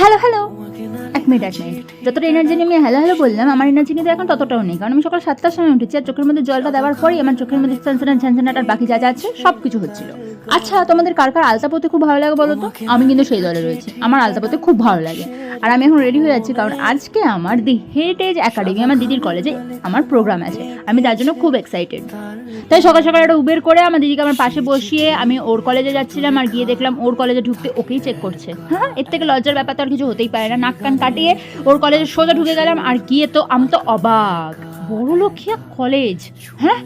Hello hello এক minute এক minute যতটা এনার্জি নিয়ে আমি হ্যালো হ্যালো বললাম, আমার এনার্জি কিন্তু এখন ততটাও নেই। কারণ আমি সকাল সাতটার সময় উঠেছি আর চোখের মধ্যে জলটা দেওয়ার পরেই আমার চোখের মধ্যে ছানছানা ছানছানাট আর বাকি যা যা আছে সব কিছু হচ্ছিল। আচ্ছা তোমাদের কার কার আলতা পরতে খুব ভালো লাগে বলো তো? আমি কিন্তু সেই দলে রয়েছি। আমার আলতা পরতে খুব ভালো লাগে। আর আমি এখন রেডি হয়ে যাচ্ছি কারণ আজকে আমার দি হেরিটেজ একাডেমি আমার দিদির কলেজে আমার প্রোগ্রাম আছে। আমি তার জন্য খুব এক্সাইটেড তাই সকাল সকাল একটা উবের করে আমার দিদিকে আমার পাশে বসিয়ে আমি ওর কলেজে যাচ্ছিলাম আর গিয়ে দেখলাম ওর কলেজে ঢুকতে ওকেই চেক করছে। হ্যাঁ। এর থেকে লজ্জার ব্যাপার তো আর কিছু হতেই পারে না। নাক কান কাটিয়ে ওর কলেজে সোজা ঢুকে গেলাম আর গিয়ে তো আমি তো অবাক। বড় লক্ষিয়া কলেজ হ্যাঁ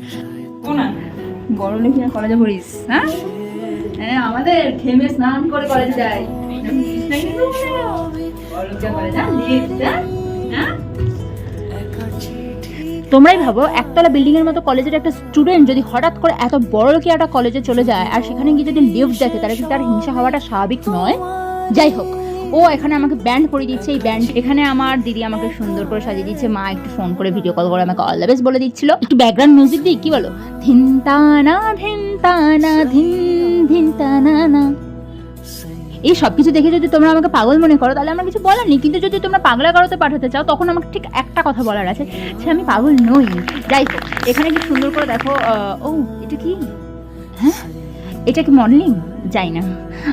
বড় লক্ষিয়া কলেজে পড়িস হ্যাঁ? হ্যাঁ আমাদের ঘেমে স্নান করে কলেজে যাই হ্যাঁ? তোমরাই ভাবো, একতলা বিল্ডিং এর মতো কলেজের একটা স্টুডেন্ট যদি হঠাৎ করে এত বড় লোকি একটা কলেজে চলে যায়, আর সেখানে গিয়ে যদি লিফট দেখে, তাহলে কি তার হিংসা হওয়াটা স্বাভাবিক নয়। যাই হোক, ও এখানে আমাকে ব্যান্ড করে দিচ্ছে, এই ব্যান্ড এখানে আমার দিদি আমাকে সুন্দর করে সাজিয়ে দিচ্ছে, মা একটু ফোন করে ভিডিও কল করে আমাকে অল দ্য বেস্ট বলে দিচ্ছিল। একটু ব্যাকগ্রাউন্ড মিউজিক দিই, কি বলো? ধিন তানা ধিন তানা ধিন ধিন তানা না এই সব কিছু দেখে যদি তোমরা আমাকে পাগল মনে করো, তাহলে আমার কিছু বলার নেই। কিন্তু যদি তোমরা পাগলা করতে পাঠাতে চাও, তখন আমাকে ঠিক একটা কথা বলার আছে যে আমি পাগল নই। যাই হোক, এখানে কি সুন্দর করে দেখো ও, এটা কি? হ্যাঁ? এটা কি মডেলিং? যাই না।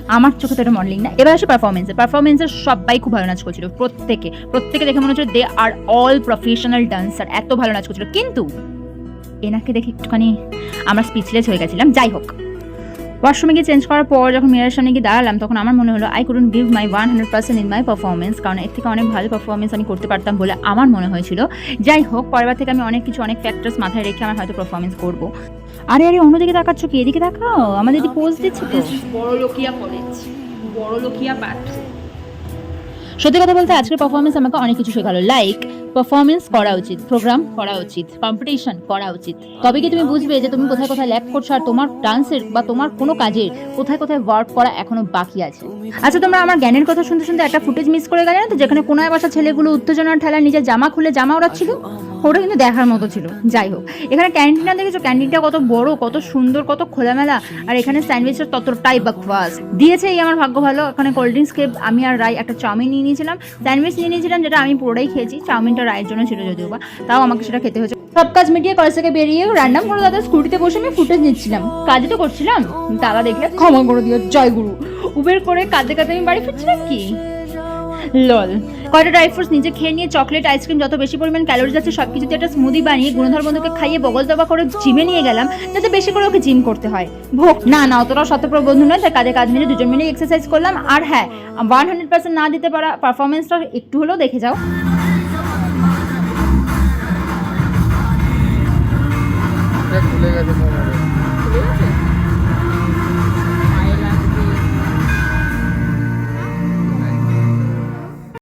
আমার চোখে তো এটা মডেলিং না। এবার আসে পারফরমেন্সে পারফরমেন্সের সবাই খুব ভালো নাচ করছিল, প্রত্যেকে। প্রত্যেকে দেখে মনে হচ্ছে they are all professional dancer এত ভালো নাচ করছিল। কিন্তু, এনাকে দেখে একটুখানি আমরা স্পিচলেস হয়ে গেছিলাম। যাই হোক। ওয়াশরুমে গিয়ে চেঞ্জ করার পর যখন মিরার সামনে গিয়ে দাঁড়ালাম তখন আমার মনে হলো I couldn't give my one hundred percent in my performance কারণ এর থেকে অনেক ভালো পারফরমেন্স আমি করতে পারতাম বলে আমার মনে হয়েছিল। যাই হোক পরের থেকে আমি অনেক কিছু অনেক ফ্যাক্টরস মাথায় রেখে আমার হয়তো পারফরমেন্স করব। আরে আরে অন্যদিকে তাকাচ্ছ কি? এদিকে তাকাও। আমাদের এদিকে পোজ দিচ্ছে তো। বড় লোকিয়া কলেজ পাঠ। সত্যি কথা বলতে আজকের পারফরমেন্স আমাকে অনেক কিছু শেখালো। লাইক পারফরমেন্স করা উচিত প্রোগ্রাম করা উচিত কম্পিটিশন করা উচিত। তবে কি তুমি বুঝবে যে তুমি কোথায় কোথায় ল্যাক করছ আর তোমার ডান্সের বা তোমার কোনো কাজের কোথায় কোথায় ওয়ার্ক করা এখনও বাকি আছে? আচ্ছা তোমরা আমার জ্ঞানের কথা শুনতে শুনতে একটা ফুটেজ মিস করে গেলে না তো, যেখানে কোনায় বসা ছেলেগুলো উত্তেজনার ঠেলা নিজের জামা খুলে জামা ওড়াচ্ছিল, ওটা কিন্তু দেখার মতো ছিল। যাই হোক, এখানে ক্যান্টিনটা দেখেছ? ক্যান্টিনটা কত বড়, কত সুন্দর, কত খোলামেলা। আর এখানে স্যান্ডউইচটা ততটাই বাকওয়াস দিয়েছে এই আমার ভাগ্য ভালো। এখানে কোল্ড ড্রিঙ্কস খেয়ে আমি আর রাই একটা চাউমিন নিয়ে নিয়েছিলাম। স্যান্ডউইচ নিয়ে নিয়েছিলাম, যেটা আমি পুরোটাই খেয়েছি। চাউমিনটা রায়ের জন্য ছিল যদিও বা, তাও আমাকে সেটা খেতে হয়েছে। সব কাজ মিটিয়ে কলেজ থেকে বেরিয়ে র্যান্ডাম করে দাদা স্কুটিতে বসে আমি ফুটেজ নিচ্ছিলাম। কাজই তো করছিলাম। দাদা দেখলে, ক্ষমা করে দিও, জয় গুরু। উবের করে কাঁদতে কাঁদতে আমি বাড়ি ফিরছিলাম কি? লল। কয়টা ড্রাই ফ্রুটস নিজে খেয়ে নিয়ে চকলেট আইসক্রিম যত বেশি পরিমাণ ক্যালোরিজ আছে সব কিছুতে একটা স্মুদি বানিয়ে গুণধর বন্ধুকে খাইয়ে বগল দবা করে জিমে নিয়ে গেলাম, যাতে বেশি করে ওকে জিম করতে হয়। ভোগ। না না, অতটাও শতপ্র বন্ধু নয়, তাই কাঁধে কাঁধ মিলে দুজন মিলে এক্সারসাইজ করলাম। আর হ্যাঁ ওয়ান হান্ড্রেড পার্সেন্ট না দিতে পারা পারফরমেন্সটা একটু হলেও দেখে যাও।